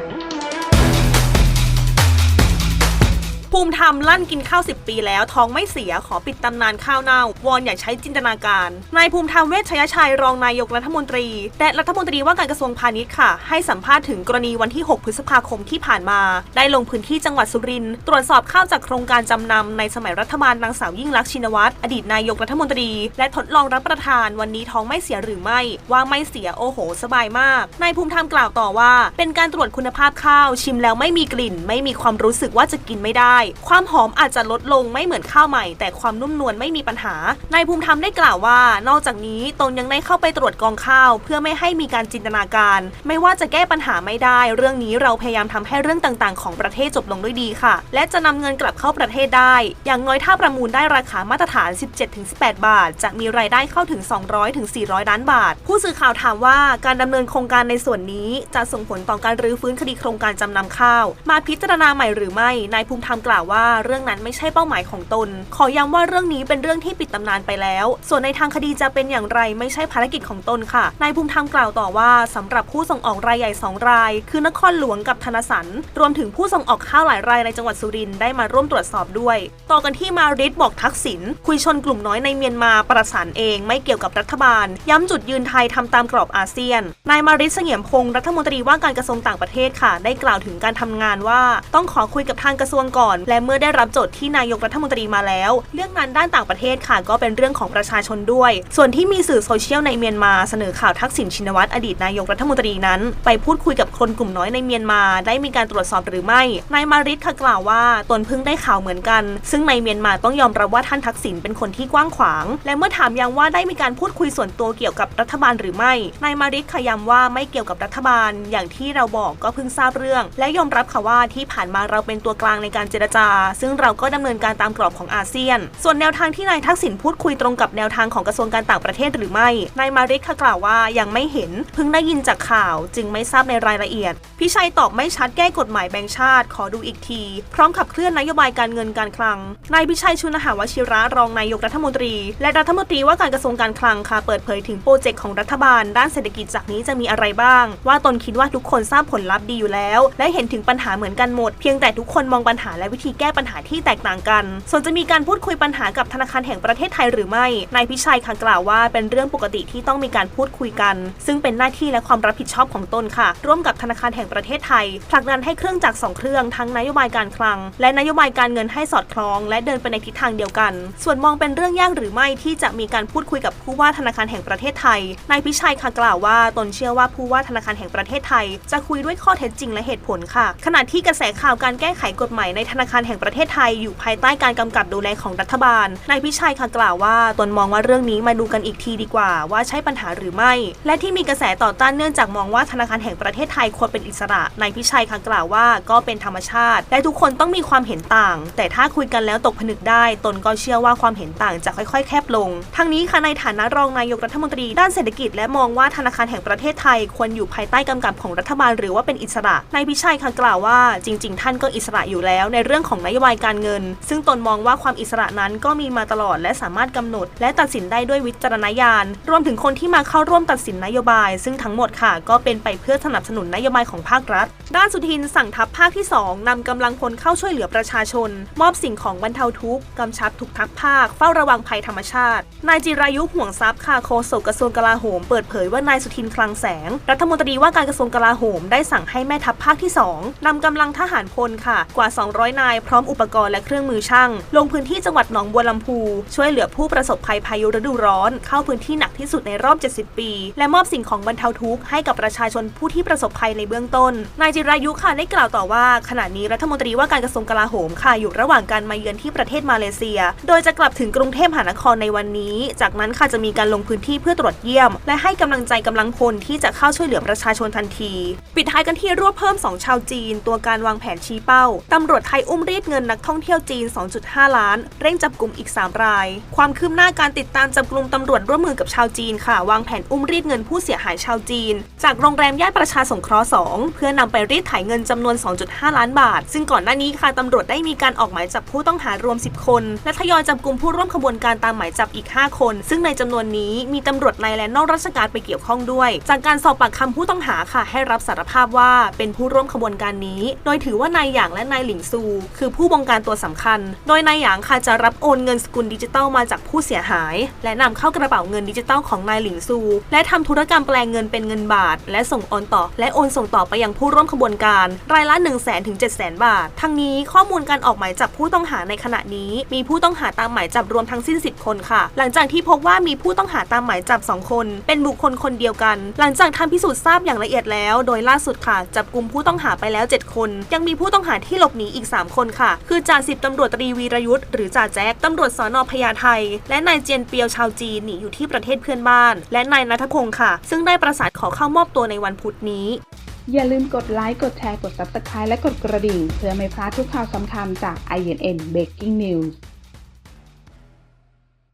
Mm-hmm. ภูมิธรรมลั่นกินข้าว 10 ปีแล้ว ท้องไม่เสียขอปิดตำนานข้าวเน่า วอนอย่าใช้จินตนาการ นายภูมิธรรมเวชชยชัยรองนายกรัฐมนตรี และรัฐมนตรีว่าการกระทรวงพาณิชย์ค่ะ ให้สัมภาษณ์ถึงกรณีวันที่ 6 พฤษภาคมที่ผ่านมา ได้ลงพื้นที่จังหวัดสุรินทร์ตรวจสอบข้าวจากโครงการจำนำในสมัยรัฐบาลนางสาวยิ่งลักษณ์ชินวัตรอดีตนายกรัฐมนตรี และทดลองรับประทานวันนี้ท้องไม่เสียหรือไม่ ว่าไม่เสียโอ้โห สบายมากนายภูมิธรรมกล่าวต่อว่า เป็นการตรวจคุณภาพข้าวชิมแล้วไม่มีกลิ่น ไม่มีความรู้สึกว่าจะกินไม่ได้ความหอมอาจจะลดลงไม่เหมือนข้าวใหม่ แต่ความนุ่มนวลไม่มีปัญหานายภูมิธรรมได้กล่าวว่า นอกจากนี้ตนยังได้เข้าไปตรวจกองข้าว เพื่อไม่ให้มีการจินตนาการ ไม่ว่าจะแก้ปัญหาไม่ได้ เรื่องนี้เราพยายามทำให้เรื่องต่างๆ ของประเทศจบลงด้วยดีค่ะ และจะนำเงินกลับเข้าประเทศได้ อย่างน้อยถ้าประมูลได้ราคามาตรฐาน 17-18 บาท จะมีรายได้เข้าถึง 200-400 ล้านบาท ผู้สื่อข่าวถามว่าการดำเนินโครงการในส่วนนี้จะส่งผลต่อการรื้อฟื้นคดีโครงการจำนำข้าว มาพิจารณาใหม่หรือไม่นายภูมิธรรมกล่าวว่าเรื่องนั้นไม่ใช่เป้าหมายของตน ขอย้ำว่าเรื่องนี้เป็นเรื่องที่ปิดตำนานไปแล้ว ส่วนในทางคดีจะเป็นอย่างไรไม่ใช่ภารกิจของตนค่ะนายภูมิธรรมกล่าวต่อว่าสำหรับผู้ส่งออกรายใหญ่ 2 ราย คือนครหลวงกับธนสันรวมถึงผู้ส่งออกข้าวหลายรายในจังหวัดสุรินทร์ได้มาร่วมตรวจสอบด้วย ต่อกันที่มาริดบอกทักษิณคุยชนกลุ่มน้อยในเมียนมาประสานเองไม่เกี่ยวกับรัฐบาล ย้ำจุดยืนไทยทำตามกรอบอาเซียน นายมาริดเสงี่ยมพงศ์รัฐมนตรีว่าการกระทรวงต่างประเทศค่ะ ได้กล่าวถึงการทำงานว่า ต้องขอคุยกับทางกระทรวงก่อนและเมื่อได้รับโจทย์ที่นายกรัฐมนตรีมาแล้ว เรื่องงานด้านต่างประเทศค่ะก็เป็นเรื่องของประชาชนด้วย ส่วนที่มีสื่อโซเชียลในเมียนมาเสนอข่าวทักษิณชินวัตรอดีตนายกรัฐมนตรีนั้น ไปพูดคุยกับคนกลุ่มน้อยในเมียนมาได้มีการตรวจสอบหรือไม่ นายมาริดค่ะกล่าวว่าตนเพิ่งได้ข่าวเหมือนกัน ซึ่งในเมียนมาต้องยอมรับว่าท่านทักษิณเป็นคนที่กว้างขวาง และเมื่อถามยังว่าได้มีการพูดคุยส่วนตัวเกี่ยวกับรัฐบาลหรือไม่ นายมาริดขย้ำว่าไม่เกี่ยวกับรัฐบาล อย่างที่เราบอกก็เพิ่งทราบเรื่อง และยอมรับค่ะว่าที่ผ่านมาเราเป็นตัวกลางในการเจรจา ซึ่งเราก็ดำเนินการตามกรอบของอาเซียน ส่วนแนวทางที่นายทักษิณพูดคุยตรงกับแนวทางของกระทรวงการต่างประเทศหรือไม่ นายมาริดค่ะกล่าวว่ายังไม่เห็น เพิ่งได้ยินจากข่าว จึงไม่ทราบในรายละเอียด พิชัยตอบไม่ชัดแก้กฎหมายแบงค์ชาติ ขอดูอีกที พร้อมขับเคลื่อนนโยบายการเงินการคลัง นายพิชัยชุนหาวชิระรองนายกรัฐมนตรี และรัฐมนตรีว่าการกระทรวงการคลังค่ะเปิดเผยถึงโปรเจกต์ของรัฐบาล ด้านเศรษฐกิจจากนี้จะมีอะไรบ้าง ว่าตนคิดว่าทุกคนทราบผลลัพธ์ดีอยู่แล้ว และเห็นถึงปัญหาเหมือนกันหมด เพียงแต่ทุกคนมองปัญหาและวิธีแก้ปัญหาที่แตกต่างกัน ส่วนจะมีการพูดคุยปัญหากับธนาคารแห่งประเทศไทยหรือไม่นายพิชัยค่ะกล่าวว่าเป็นเรื่องปกติที่ต้องมีการพูดคุยกัน ซึ่งเป็นหน้าที่และความรับผิดชอบของตนค่ะ ร่วมกับธนาคารแห่งประเทศไทยผลักดันให้เครื่องจักรสองเครื่องทั้งนโยบายการคลัง และนโยบายการเงินให้สอดคล้อง และเดินไปในทิศทางเดียวกัน ส่วนมองเป็นเรื่องยากหรือไม่ที่จะมีการพูดคุยกับผู้ว่าธนาคารแห่งประเทศไทยนายพิชัยค่ะกล่าวว่าตนเชื่อว่าผู้ว่าธนาคารแห่งประเทศไทย จะคุยด้วยข้อเท็จจริงและเหตุผลค่ะ ขณะที่กระแสข่าวการแก้ไขกฎหมายในธนาคารแห่งประเทศไทยอยู่ภายใต้การกำกับดูแลของรัฐบาล นายพิชัยค่ะกล่าวว่าตนมองว่าเรื่องนี้มาดูกันอีกทีดีกว่า ว่าใช่ปัญหาหรือไม่ และที่มีกระแสต่อต้านเนื่องจากมองว่าธนาคารแห่งประเทศไทยควรเป็นอิสระ นายพิชัยค่ะกล่าวว่าก็เป็นธรรมชาติ และทุกคนต้องมีความเห็นต่าง แต่ถ้าคุยกันแล้วตกผนึกได้ ตนก็เชื่อว่าความเห็นต่างจะค่อย ๆ แคบลง ทั้งนี้ค่ะในฐานะรองนายกรัฐมนตรีด้านเศรษฐกิจ และมองว่าธนาคารแห่งประเทศไทยควรอยู่ภายใต้กำกับของรัฐบาล หรือว่าเป็นอิสระ นายพิชัยค่ะกล่าวว่าจริง ๆ ท่านก็อิสระอยู่แล้วในเรื่องของนโยบายการเงิน ซึ่งตนมองว่าความอิสระนั้นก็มีมาตลอด และสามารถกำหนด และตัดสินได้ด้วยวิจารณญาณ รวมถึงคนที่มาเข้าร่วมตัดสินนโยบาย ซึ่งทั้งหมดค่ะ ก็เป็นไปเพื่อสนับสนุนนโยบายของภาครัฐ ด้านสุทินสั่งทัพภาคที่ 2นำกำลังพลเข้าช่วยเหลือประชาชน มอบสิ่งของบรรเทาทุกข์กำชับทุกทักภาค เฝ้าระวังภัยธรรมชาติ นายจิรายุห่วงทรัพย์ค่ะโฆษกกระทรวงกลาโหม เปิดเผยว่านายสุทินคลังแสง รัฐมนตรีว่าการกระทรวงกลาโหม ได้สั่งให้แม่ทัพภาคที่ 2นำกำลังทหารพลค่ะ กว่า 200นายพร้อมอุปกรณ์และเครื่องมือช่าง ลงพื้นที่จังหวัดหนองบัวลำพู ช่วยเหลือผู้ประสบภัยพายุฤดูร้อน เข้าพื้นที่หนักที่สุดในรอบ 70 ปี และมอบสิ่งของบรรเทาทุกข์ให้กับประชาชนผู้ที่ประสบภัยในเบื้องต้น นายจิรายุค่ะได้กล่าวต่อว่า ขณะนี้รัฐมนตรีว่าการกระทรวงกลาโหมค่ะอยู่ระหว่างการมาเยือนที่ประเทศมาเลเซีย โดยจะกลับถึงกรุงเทพมหานครในวันนี้ จากนั้นค่ะจะมีการลงพื้นที่เพื่อตรวจเยี่ยม และให้กำลังใจกำลังพลที่จะเข้าช่วยเหลือประชาชนทันที ปิดท้ายกันที่รวบเพิ่ม 2 ชาวจีน ตัวการวางแผนชี้เป้าตำรวจไทยอุ้มรีดเงินนักท่องเที่ยวจีน 2.5 ล้าน เร่งจับกลุ่มอีก 3 ราย ความคืบหน้าการติดตามจับกลุ่มตำรวจร่วมมือกับชาวจีนค่ะ วางแผนอุ้มรีดเงินผู้เสียหายชาวจีน จากโรงแรมย่านประชาสงเคราะห์ 2 เพื่อนำไปรีดไถเงินจำนวน 2.5 ล้านบาท ซึ่งก่อนหน้านี้ค่ะตำรวจได้มีการออกหมายจับผู้ต้องหารวม 10 คน และทยอยจับกลุ่มผู้ร่วมขบวนการตามหมายจับอีก 5 คน ซึ่งในจำนวนนี้มีตำรวจในและนอกราชการไปเกี่ยวข้องด้วย จากการสอบปากคำผู้ต้องหาค่ะ ให้รับสารภาพว่าเป็นผู้ร่วมขบวนการนี้ โดยถือว่านายหยางและนายหลิงซูคือผู้บงการตัวสำคัญ โดยนายหยางค่ะจะรับโอนเงินสกุลดิจิตอลมาจากผู้เสียหาย และนำเข้ากระเป๋าเงินดิจิตอลของนายหลิงซู และทำธุรกรรมแปลงเงินเป็นเงินบาท และส่งโอนต่อ และโอนส่งต่อไปยังผู้ร่วมขบวนการ รายละ 1 0 0 0 0แสนถึง7 0 0 0 0 0บาท ทั้งนี้ข้อมูลการออกหมายจับผู้ต้องหาในขณะนี้ มีผู้ต้องหาตามหมายจับรวมทั้งสิ้น 10 คนค่ะ หลังจากที่พบว่ามีผู้ต้องหาตามหมายจับ 2 คน เป็นบุคคลคนเดียวกัน หลังจากทำพิสูจน์ทราบอย่างละเอียดแล้ว โดยล่าสุดค่ะจับกลุ่มผู้ต้องหาไปแล้ว 7 คน ยังมีผู้ต้องหาที่หลบหนีอีก 3คนค่ะ คือจ่าสิบตำรวจตรีวีรยุทธ์หรือจ่าแจ็คตำรวจสอนอพญาไทและนายเจียนเปียวชาวจีนหนีอยู่ที่ประเทศเพื่อนบ้าน และนายนัทพงศ์ค่ะ ซึ่งได้ประสานขอเข้ามอบตัวในวันพุธนี้ อย่าลืมกดไลค์ กดแชร์ กด Subscribe และกดกระดิ่ง เพื่อไม่พลาดทุกข่าวสำคัญจาก INN Breaking News